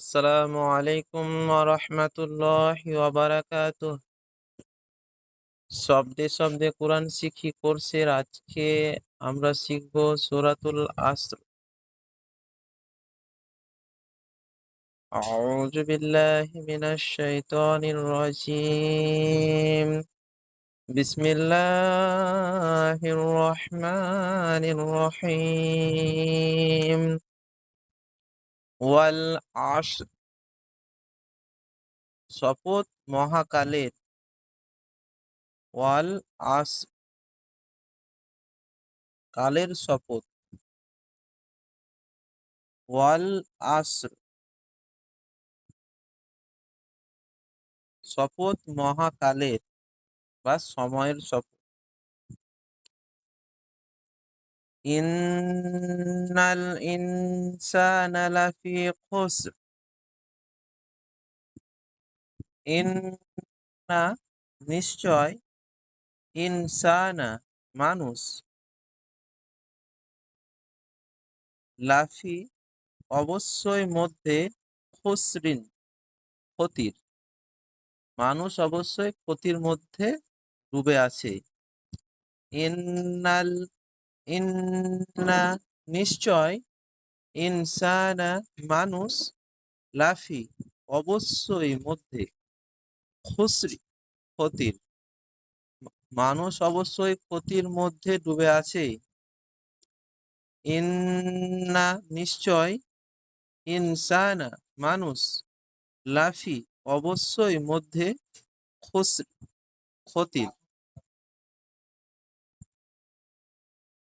আসসালামু আলাইকুম রহমতুল্লাহ ওয়াবারাকাতুহ শব্দে শব্দে কোরআন শিখি কোর্সের আজকে আমরা শিখব সূরাতুল আসর أعوذ بالله من الشيطان الرجيم بسم الله الرحمن الرحيم ওয়াল আশ শপথ মহাকালের। ওয়াল আশ কালের শপথ। ওয়াল আসর শপথ মহাকালের বা সময়ের শপথ। ইন্নাল ইনসানা লাফি খুসর ইন্না নিশ্চয় ইনসানা মানুষ লাফি অবশ্যই মধ্যে খুসরিন, ক্ষতির। মানুষ অবশ্যই ক্ষতির মধ্যে ডুবে আছে। ইন্নাল ইন্না নিশ্চয় ইনসানা মানুষ লাফি, অবশ্যই মধ্যে। খুসরি, ক্ষতির। মানুষ অবশ্যই ক্ষতির মধ্যে ডুবে আছে। ইন্না নিশ্চয় ইনসানা মানুষ লাফি, অবশ্যই মধ্যে খুসরি, ক্ষতির।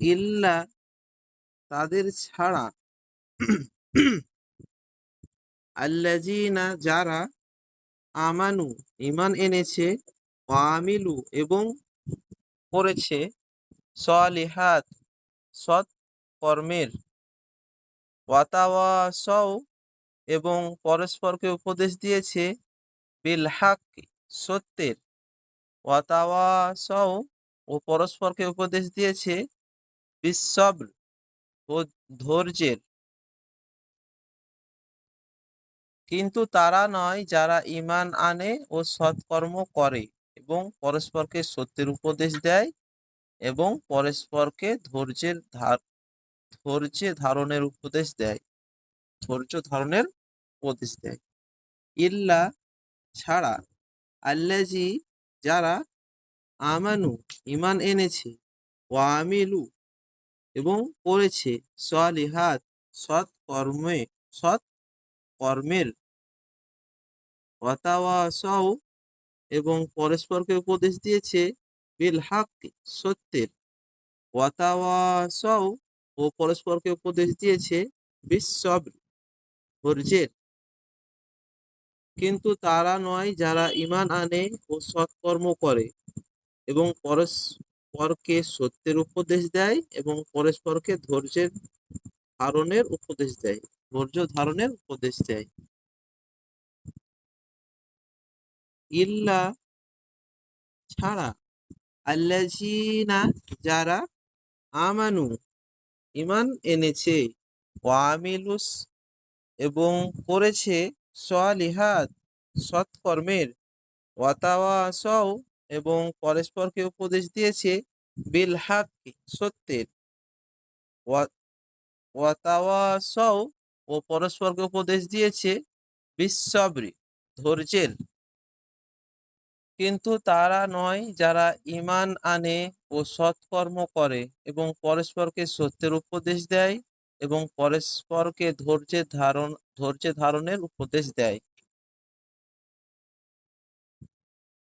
ইল্লা তাদের ছাড়া আল্লাজিনা যারা আমানু ইমান এনেছে আমিলু এবং করেছে, সলিহাত সৎ কর্মের ওয়াতাওয়াসও এবং পরস্পরকে উপদেশ দিয়েছে বিল হাক সত্যের ওয়াতাওয়াসও ও পরস্পরকে উপদেশ দিয়েছে বিশ্বব্র ও ধৈর্যের কিন্তু তারা নয় যারা ইমান আনে ও সৎকর্ম করে এবং পরস্পরকে সত্যের উপদেশ দেয় এবং পরস্পরকে ধৈর্যের ধার ধৈর্য ধারণের উপদেশ দেয় ধৈর্য ধারণের উপদেশ দেয়। ইল্লা ছাড়া আল্লাজি যারা আমানু, ইমান এনেছে ওয়ামিলু এবং করেছে সলিহাত সৎ কর্মে সৎ কর্মের ওয়াতাওয়াসাও এবং পরস্পরকে উপদেশ দিয়েছে বিল হাক সত্যের। ওয়াতাওয়াসাও ও পরস্পরকে উপদেশ দিয়েছে বিশ্বব ধৈর্যের। কিন্তু তারা নয় যারা ইমান আনে ও সৎকর্ম করে এবং পরস্পরকে সত্যের উপদেশ দেয় এবং পরস্পরকে ধৈর্যের ধারণের উপদেশ দেয়, ধৈর্য ধারণের উপদেশ দেয়। ইল্লা ছাড়া আল্লাজিনা যারা আমানু ইমান এনেছে, ওয়ামিলুস এবং করেছে, সলিহাত, সৎকর্মের ওয়াতাওয়াসও এবং পরস্পরকে উপদেশ দিয়েছে বিল হাক সত্যের। ওয়াতাওয়াসও ও পরস্পরকে উপদেশ দিয়েছে বিশ্বব্রী, ধৈর্যের। কিন্তু তারা নয় যারা ইমান আনে ও সৎকর্ম করে এবং পরস্পরকে সত্যের উপদেশ দেয় এবং পরস্পরকে ধৈর্যের ধারণ ধৈর্য ধারণের উপদেশ দেয়।